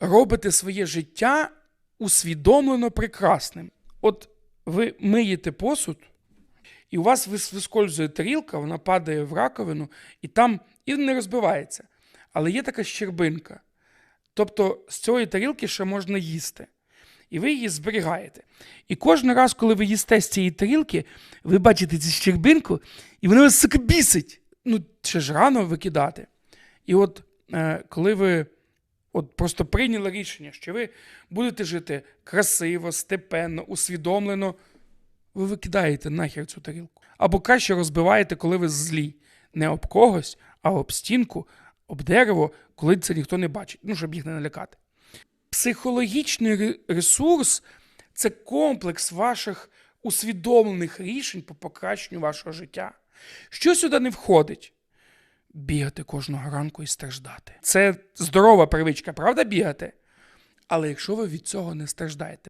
робите своє життя усвідомлено прекрасним. От ви миєте посуд, і у вас вискользує тарілка, вона падає в раковину, і там і не розбивається. Але є така щербинка. Тобто з цієї тарілки ще можна їсти. І ви її зберігаєте. І кожен раз, коли ви їсте з цієї тарілки, ви бачите цю щербинку, і вона вас сука бісить. Ну, ще ж рано викидати. І от е, коли ви от просто прийняли рішення, що ви будете жити красиво, степенно, усвідомлено, ви викидаєте нахер цю тарілку. Або краще розбиваєте, коли ви злі. Не об когось, а об стінку, об дерево, коли це ніхто не бачить, ну, щоб їх не налякати. Психологічний ресурс це комплекс ваших усвідомлених рішень по покращенню вашого життя. Що сюди не входить? Бігати кожного ранку і страждати. Це здорова привичка, правда, бігати? Але якщо ви від цього не страждаєте,